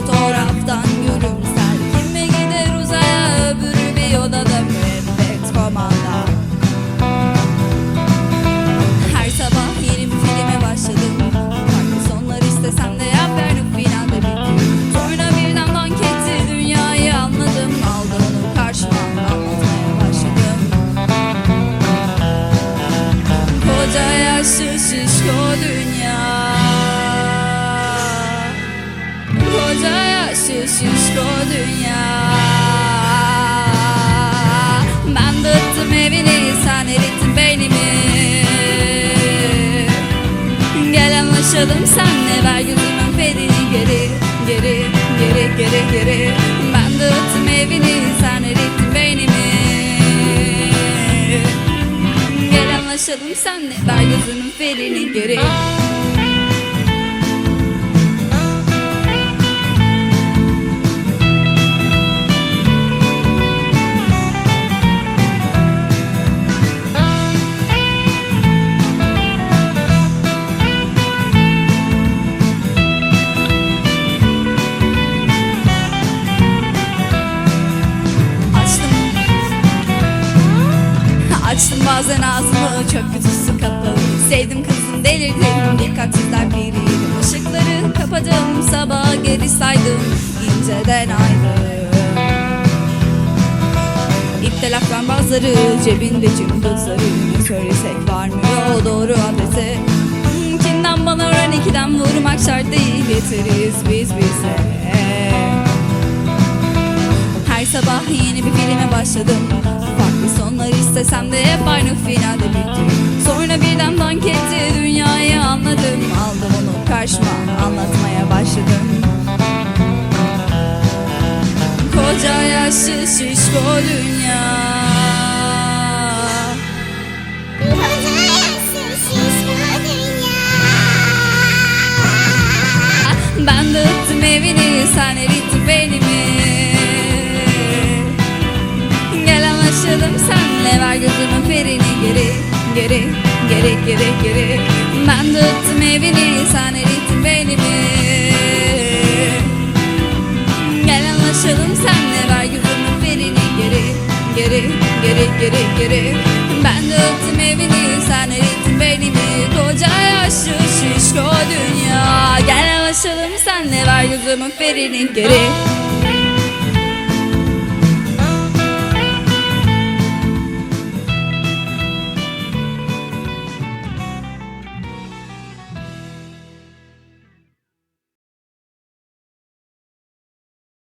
fotoğraftan Anlaşalım senle ver gözümün ferini geri Geri geri geri geri. Ben dağıttım evini sen erittin beynimi. Gel anlaşalım senle ver gözümün ferini. Geri bazen ağzımı çöp kutusu kapalı. Sevdim kızım delirdim. Dikkatsizler biriydim. Işıkları kapadım sabaha geri saydım. İnceden ayrı. İptelaktan bazıları cebinde cımbızları. Ne söylesek varmıyor doğru adrese. Kinden bana öğren ikiden vurmak şart değil. Yeteriz biz bize. Her sabah yeni bir filme başladım istesem de hep aynı finalde bitti. Sonra birden dank etti dünyayı anladım. Aldım onu karşıma anlatmaya başladım. Koca yaşlı şişko dünya. Ben dağıttım evini sen erittin beynimi. Gel anlaşalım senle ver gözümün ferini geri Geri geri geri geri. Ben dağıttım evini sen erittin beynimi. Gel anlaşalım senle ver gözümün ferini geri Geri geri geri geri. Ben dağıttım evini sen erittin beynimi. Koca yaşlı şişko dünya. Gel anlaşalım senle ver gözümün ferini geri